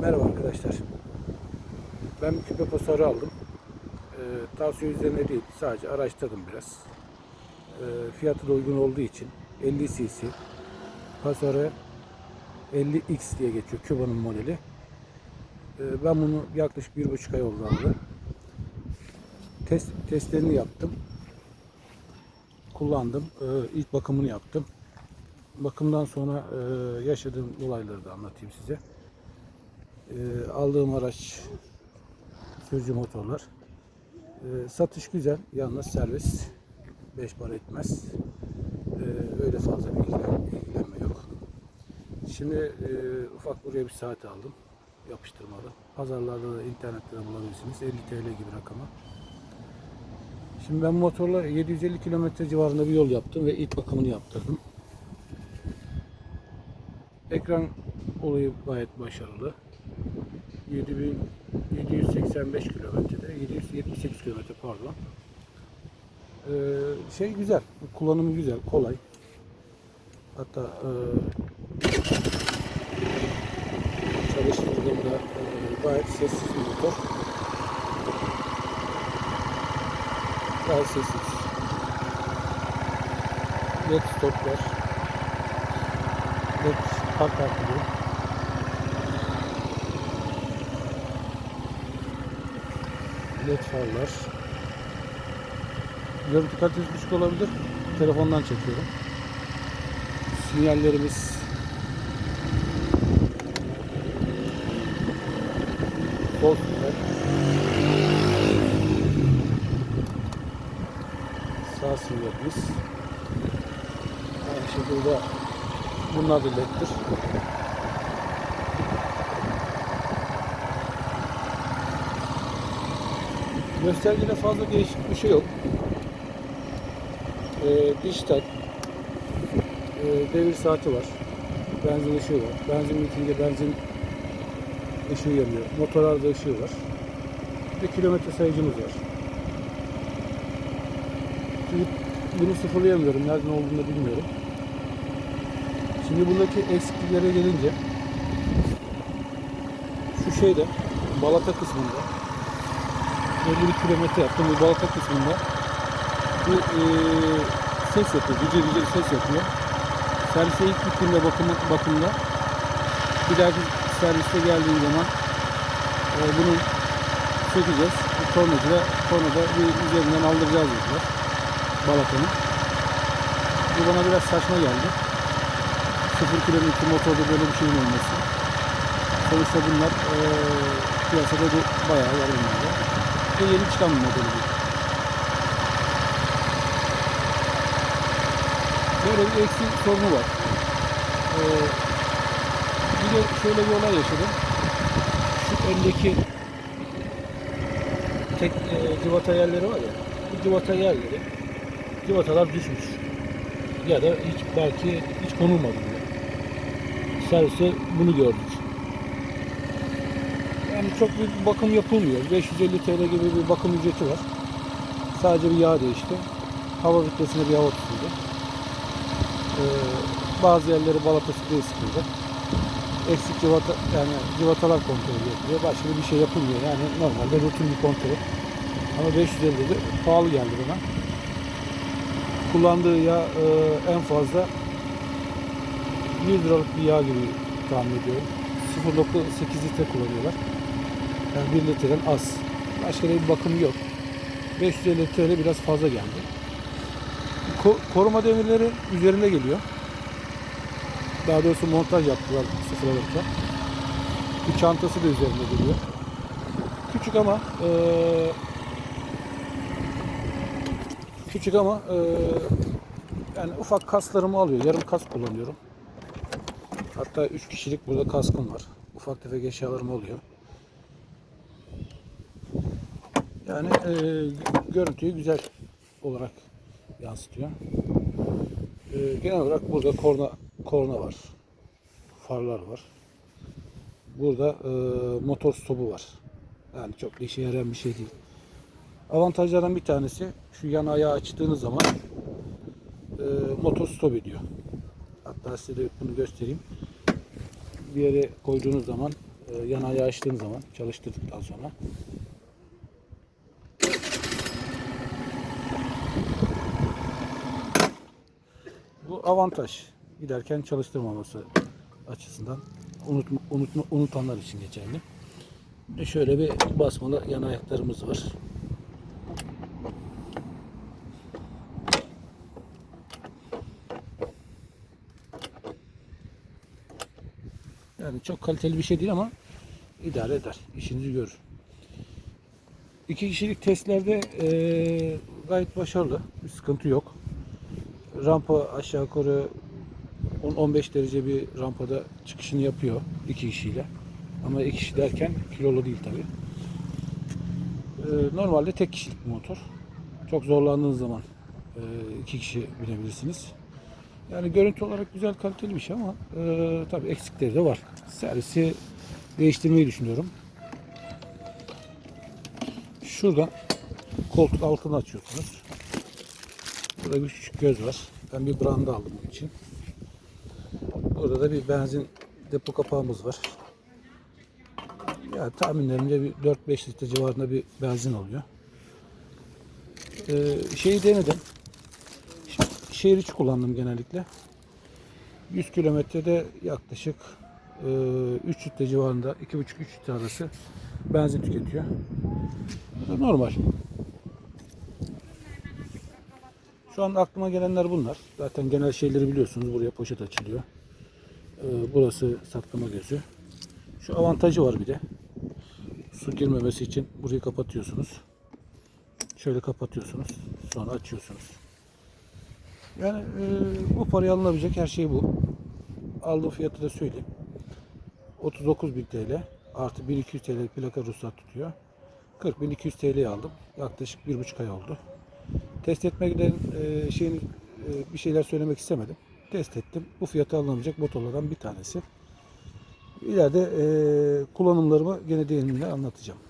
Merhaba arkadaşlar. Ben bir küpe pasarı aldım. Ee, tavsiye üzerine değil, sadece araştırdım biraz. Ee, fiyatı da uygun olduğu için 50 cc pasarı 50X diye geçiyor Cuba'nın modeli. Ee, ben bunu yaklaşık bir buçuk ay oldu aldı. Test, testlerini yaptım. Kullandım. Ee, ilk bakımını yaptım. Bakımdan sonra e, yaşadığım olayları da anlatayım size. Ee, aldığım araç sürücü motorlar. Ee, satış güzel, yalnız servis 5 para etmez. Ee, öyle fazla bir ilgilen, ilgilenme yok. Şimdi e, ufak buraya bir saat aldım. Yapıştırmalı. Pazarlarda da internette de bulabilirsiniz. 50 TL gibi rakama. Şimdi ben motorla 750 kilometre civarında bir yol yaptım ve ilk bakımını yaptırdım. Ekran olayı gayet başarılı. 7785 kilometrede, 778 kilometre pardon. Ee, şey güzel, kullanımı güzel, kolay. Hatta e, çalıştırdığımda e, gayet sessiz bir motor. Gayet sessiz. LED stoplar. LED park artırıyor. LED farlar. Görüntü kalitesi düşük olabilir. Telefondan çekiyorum. Sinyallerimiz sol. Sağ sinyalimiz. Aynı şekilde bunlar da leddir. Göstergede fazla değişik bir şey yok. Ee, dijital. Ee, devir saati var. Benzin ışığı var. Benzin bitince benzin ışığı yanıyor. Motorlarda ışığı var. Bir kilometre sayıcımız var. Şimdi bunu sıfırlayamıyorum. Nereden olduğunu bilmiyorum. Şimdi buradaki eksikliklere gelince şu şeyde balata kısmında 51 kilometre yaptım bu balata kısmında bir e, ses yapıyor, güce güce ses yapıyor. Servise ilk gittiğimde bakım, bakımda bir dahaki serviste geldiğim zaman e, bunu sökeceğiz. Bu tornacıda, tornada bir üzerinden aldıracağız dediler. Balatanı. Bu bana biraz saçma geldi. 0 kilometre motorda böyle bir şeyin olması. Sonuçta bunlar e, piyasada bir bayağı var bunlarda. Ve yeni çıkan bir modeli bu. Böyle bir eksik sorunu var. Ee, bir de şöyle bir olay yaşadım. Şu öndeki tek e, civata yerleri var ya. Bu civata yerleri civatalar düşmüş. Ya da hiç belki hiç konulmadı bile. Serviste bunu gördük. Yani çok bir bakım yapılmıyor. 550 TL gibi bir bakım ücreti var. Sadece bir yağ değişti. Hava vitesine bir hava tutuldu. Ee, bazı yerleri balata spreyi sıkıldı. Eksik civata, yani civatalar kontrolü yapılıyor. Başka bir şey yapılmıyor. Yani normalde rutin bir kontrol. Ama 550 de pahalı geldi bana. Kullandığı yağ e, en fazla 100 liralık bir yağ gibi tahmin ediyorum. 0.8 litre kullanıyorlar. Yani 1 litreden az. Başka bir bakımı yok. 550 TL biraz fazla geldi. Ko- koruma demirleri üzerinde geliyor. Daha doğrusu montaj yaptılar sıfır alırken. Bir çantası da üzerinde geliyor. Küçük ama eee, küçük ama eee, yani ufak kaslarımı alıyor. Yarım kas kullanıyorum. Hatta 3 kişilik burada kaskım var. Ufak tefek eşyalarım oluyor. Yani e, görüntüyü güzel olarak yansıtıyor. E, genel olarak burada korna korna var. Farlar var. Burada e, motor stopu var. Yani çok da işe yarayan bir şey değil. Avantajlardan bir tanesi şu yan ayağı açtığınız zaman e, motor stop ediyor. Hatta size de bunu göstereyim. Bir yere koyduğunuz zaman, e, yanağı açtığınız zaman, çalıştırdıktan sonra bu avantaj. Giderken çalıştırmaması açısından unutma, unutma, unutanlar için geçerli. E şöyle bir basmalı yan ayaklarımız var. Çok kaliteli bir şey değil ama idare eder. İşinizi görür. İki kişilik testlerde eee, gayet başarılı. Bir sıkıntı yok. Rampa aşağı yukarı 10-15 derece bir rampada çıkışını yapıyor iki kişiyle. Ama iki kişi derken kilolu değil tabi. normalde tek kişilik bir motor. Çok zorlandığınız zaman eee, iki kişi binebilirsiniz. Yani görüntü olarak güzel kaliteli ama e, tabii eksikleri de var. Servisi değiştirmeyi düşünüyorum. Şuradan koltuk altını açıyorsunuz. Burada bir küçük göz var. Ben bir branda aldım bunun için. Burada da bir benzin depo kapağımız var. Ya tahminlerimce bir 4-5 litre civarında bir benzin oluyor. Ee, şeyi denedim. Şehir içi kullandım genellikle. 100 kilometrede yaklaşık e, 3 litre civarında 2,5-3 litre arası benzin tüketiyor. Normal. Şu an aklıma gelenler bunlar. Zaten genel şeyleri biliyorsunuz. Buraya poşet açılıyor. Ee, burası saklama gözü. Şu avantajı var bir de. Su girmemesi için burayı kapatıyorsunuz. Şöyle kapatıyorsunuz. Sonra açıyorsunuz. Yani e, bu paraya alınabilecek her şey bu. Aldığım fiyatı da söyleyeyim. 39.000 TL artı 1.200 TL plaka ruhsat tutuyor. 40.200 TL'ye aldım. Yaklaşık bir buçuk ay oldu. Test etmekten e, şeyin e, bir şeyler söylemek istemedim. Test ettim. Bu fiyata alınabilecek motorlardan bir tanesi. İleride e, kullanımlarımı gene değinimle anlatacağım.